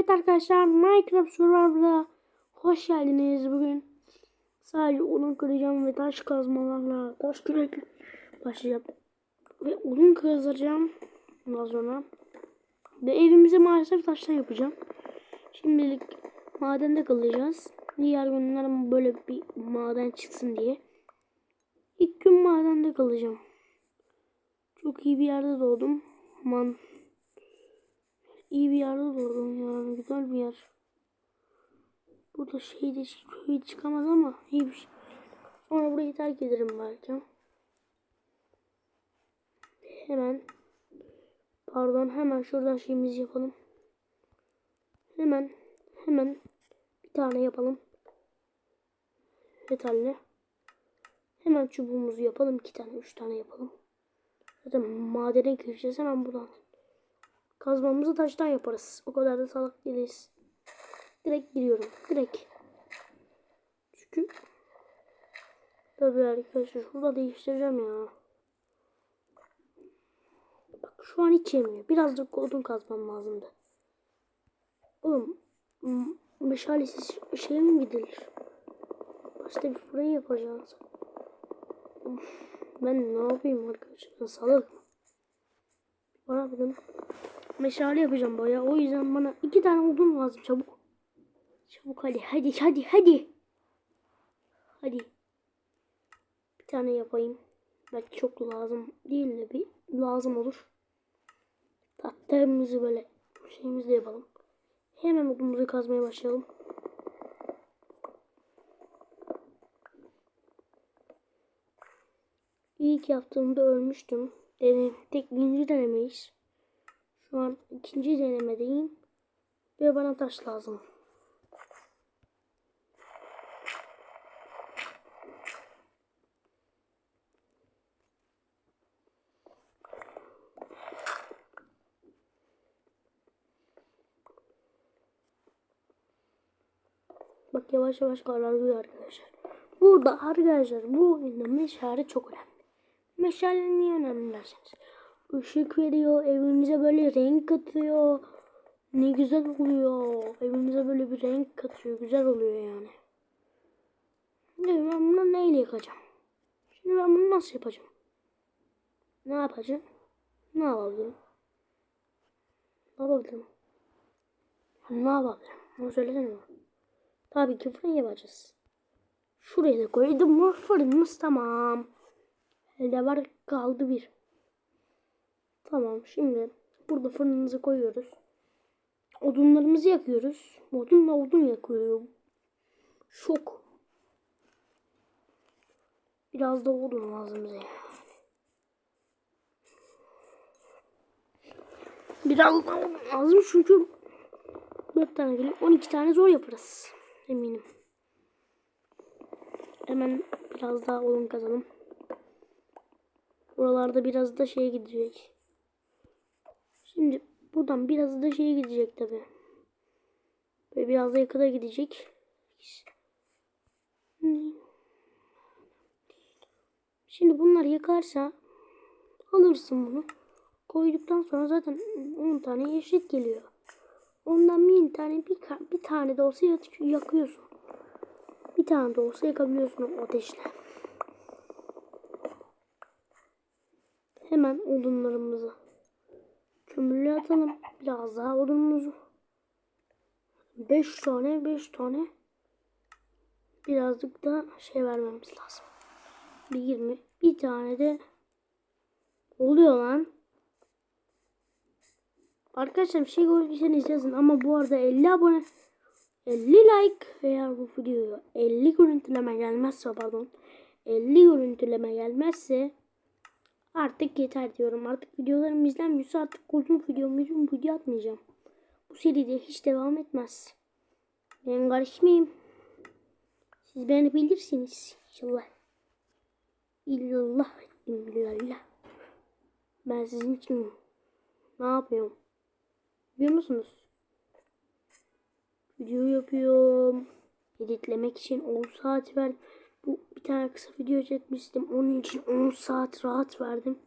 Evet arkadaşlar Minecraft Survivor'a hoş geldiniz bugün. Sadece odun kıracağım ve taş kazmalarla taş kürek başlayacağım. Ve odun kazacağım ondan sonra. Ve evimize maalesef taştan yapacağım. Şimdilik madende kalacağız. Diğer günler böyle bir maden çıksın diye. İlk gün madende kalacağım. Çok iyi bir yerde doğdum. Aman İyi bir yerde doğdum yani güzel bir yer. Burada şeyde köy çıkamaz ama iyi bir şey. Sonra burayı terk ederim belki. Hemen pardon hemen şuradan şeyimizi yapalım. Hemen hemen bir tane yapalım. Yeterli. Hemen çubuğumuzu yapalım. iki tane, üç tane yapalım. Zaten madene gireceğiz hemen buradan. Kazmamızı taştan yaparız. O kadar da salak değiliz. Direkt giriyorum. Direkt. Çünkü Tabii arkadaşlar şurada değiştireceğim ya. Bak şu an hiç yemiyor. Birazcık odun kazmam lazımdı. Oğlum meşalesiz şey mi gidilir? Başta bir fırın yapacağız. Ben ne yapayım arkadaşlar? Salak mı? Bana bakın meşale yapacağım baya. O yüzden bana iki tane odun lazım çabuk. Çabuk hadi hadi hadi hadi. Hadi. Bir tane yapayım. Belki çok lazım değil de bir lazım olur. Tahtamızı böyle şeyimizle yapalım. Hemen odunumuzu kazmaya başlayalım. İlk yaptığımda ölmüştüm. Dedim, tek birinci denemeyiz. Şu an ikinci denemedeyim. Ve bana taş lazım. Bak yavaş yavaş kararıyor arkadaşlar. Burada arkadaşlar bu oyunda meşale çok önemli. Meşale niye önemli derseniz ışık veriyor. Evinize böyle renk katıyor. Ne güzel oluyor. Evinize böyle bir renk katıyor. Güzel oluyor yani. Şimdi ben bunu neyle yakacağım? Şimdi ben bunu nasıl yapacağım? Ne yapacağım? Ne yapabilirim? Ne yapabilirim? Ne yapabilirim? Bunu söylesene mi? Tabii ki fırın yapacağız. Şuraya da koydum mu fırınımız tamam. Elde var kaldı bir. Tamam şimdi burada fırınımızı koyuyoruz. Odunlarımızı yakıyoruz. Odunla odun yakıyor. Şok. Biraz da odun lazım bize. Biraz da odun lazım çünkü 4 tane geliyor. 12 tane zor yaparız. Eminim. Hemen biraz daha odun kazalım. Buralarda biraz da şey gidecek. Şimdi buradan biraz da şeye gidecek tabi. Ve biraz da yakına gidecek. Şimdi bunlar yakarsa alırsın bunu. Koyduktan sonra zaten 10 tane yeşil geliyor. Ondan bir tane bir, bir tane de olsa yakıyorsun. Bir tane de olsa yakabiliyorsun o ateşle. Hemen odunlarımızı kömürlüğe atalım. Biraz daha odunumuzu. 5 tane 5 tane birazcık da şey vermemiz lazım. Bir 20 bir tane de oluyor lan. Arkadaşlar bir şey gördüyseniz yazın ama bu arada 50 abone 50 like veya bu videoya 50 görüntüleme gelmezse pardon 50 görüntüleme gelmezse Artık yeter diyorum. Artık videolarım izlenmiyorsa artık uzun video uzun video atmayacağım. Bu seride hiç devam etmez. Ben karışmayayım. Siz beni bilirsiniz. İnşallah. İllallah. İllallah. Ben sizin için ne yapıyorum? Biliyor musunuz? Video yapıyorum. Editlemek için 10 saat ver. Bir tane kısa video çekmiştim. Onun için 10 saat rahat verdim.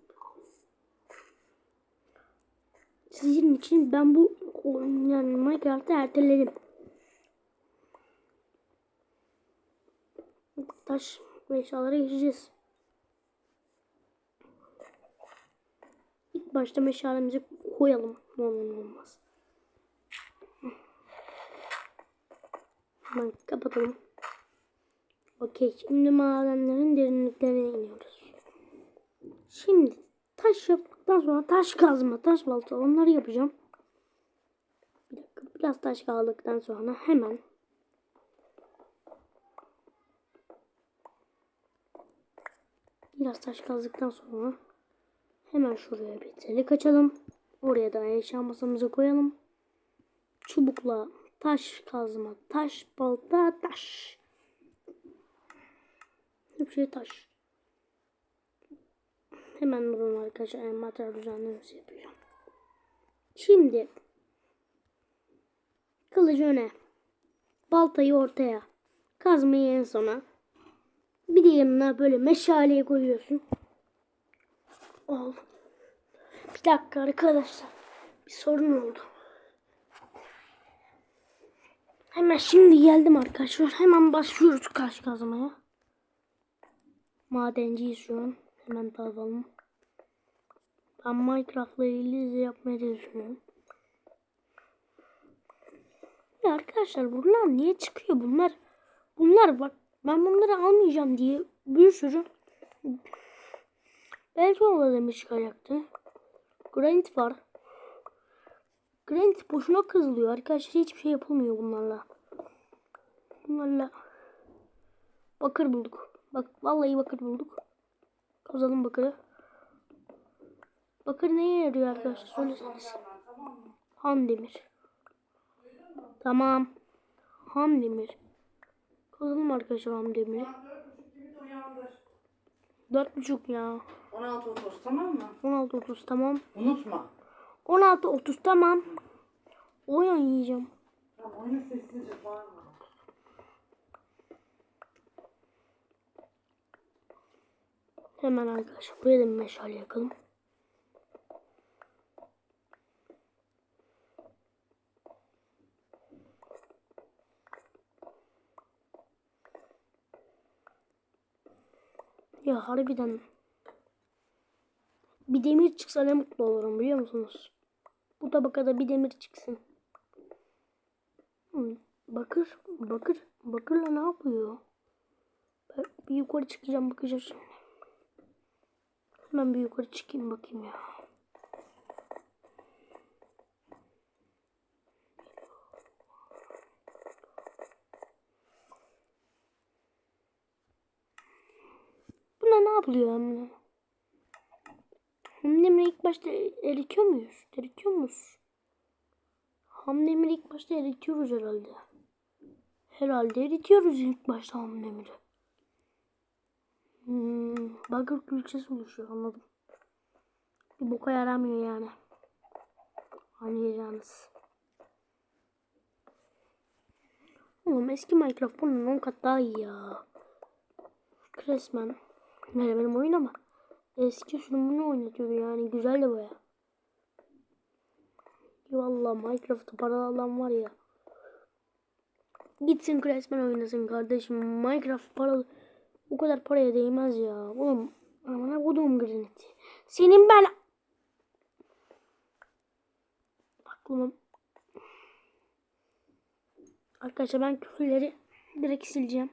Sizin için ben bu yani Minecraft'ı erteledim. Taş ve eşyalara geçeceğiz. İlk başta meşalemizi koyalım. Ne olur olmaz. Hemen kapatalım. Okey. Şimdi madenlerin derinliklerine iniyoruz. Şimdi taş yaptıktan sonra taş kazma, taş balta onları yapacağım. Bir dakika. Biraz taş kaldıktan sonra hemen Biraz taş kazdıktan sonra hemen şuraya bir telik açalım. Oraya da eşya masamızı koyalım. Çubukla taş kazma, taş balta, taş. Hep şey taş. Hemen durun arkadaşlar. Envanter düzenlemesi yapacağım. Şimdi kılıcı öne. Baltayı ortaya. Kazmayı en sona. Bir de yanına böyle meşaleyi koyuyorsun. Ol. Bir dakika arkadaşlar. Bir sorun oldu. Hemen şimdi geldim arkadaşlar. Hemen başlıyoruz kaş kazmaya. Madenciyiz şu an. Hemen dağılalım. Ben Minecraft'la ilgili da düşünüyorum. Ya arkadaşlar bunlar niye çıkıyor bunlar? Bunlar bak ben bunları almayacağım diye bir sürü belki ona demir çıkacaktı. Granit var. Granit boşuna kazılıyor arkadaşlar hiçbir şey yapılmıyor bunlarla. Bunlarla bakır bulduk. Bak vallahi bakır bulduk. Kazalım bakırı. Bakır neye yarıyor arkadaşlar söyleseniz. Ham demir. Tamam. Ham demir. Kazalım arkadaşlar ham demiri. Dört buçuk ya. 16.30 tamam mı? 16 30 tamam. Unutma. 16 30 tamam. Oyun yiyeceğim. Tamam oyunu sessizce bağırma. Hemen arkadaşlar buraya da meşale yakalım. Ya harbiden bir demir çıksa ne mutlu olurum biliyor musunuz? Bu tabakada bir demir çıksın. Hmm, bakır, bakır, bakırla ne yapıyor? Bir yukarı çıkacağım bakacağım. Hemen bir yukarı çıkayım bakayım ya. Buna ne yapılıyor hamle? Hamdemiri ilk başta eritiyor muyuz? Eritiyor muyuz? Hamdemiri ilk başta eritiyoruz herhalde. Herhalde eritiyoruz ilk başta hamdemiri. Hmm, bakır külçesi oluşuyor anladım. Bir boka yaramıyor yani. Anlayacağınız. Oğlum eski Minecraft bunun 10 kat daha iyi ya. Resmen. Böyle benim oyun ama eski sürümünü oynatıyordu yani güzel de baya. Valla Minecraft'ı para alan var ya. Gitsin Crashman oynasın kardeşim. Minecraft paralı. Bu kadar paraya değmez ya. Oğlum amına kodum graniti. Senin ben aklıma Arkadaşlar ben küfürleri direkt sileceğim.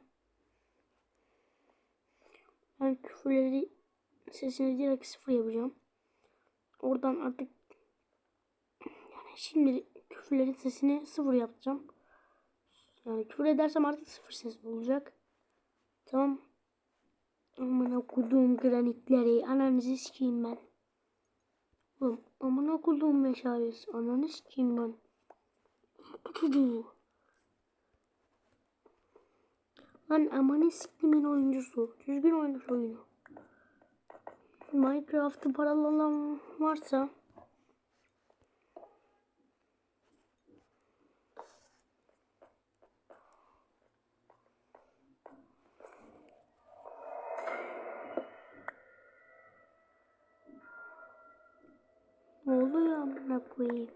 Ben küfürleri sesini direkt sıfır yapacağım. Oradan artık yani şimdi küfürlerin sesini sıfır yapacağım. Yani küfür edersem artık sıfır ses olacak. Tamam. Amına koduğum granitleri. Ananızı sikeyim ben. Oğlum amına koduğum meşalesi. Ananı sikeyim ben. Çocuğu. Lan amanı siktimin oyuncusu. Düzgün oynuş oyunu. Minecraft'ı paralı olan varsa Ne oluyor amına koyayım?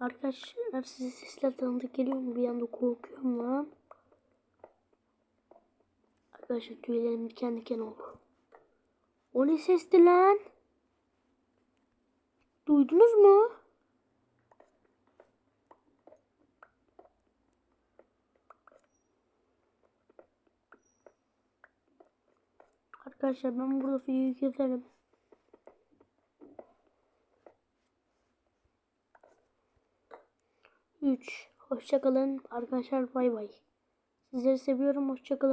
Arkadaşlar size sesler tanıdık geliyor mu? Bir anda korkuyorum lan. Arkadaşlar tüylerim diken diken oldu. O ne sesti lan? Duydunuz mu? Arkadaşlar ben burada videoyu keserim. Üç. Hoşçakalın arkadaşlar bay bay. Sizleri seviyorum hoşçakalın.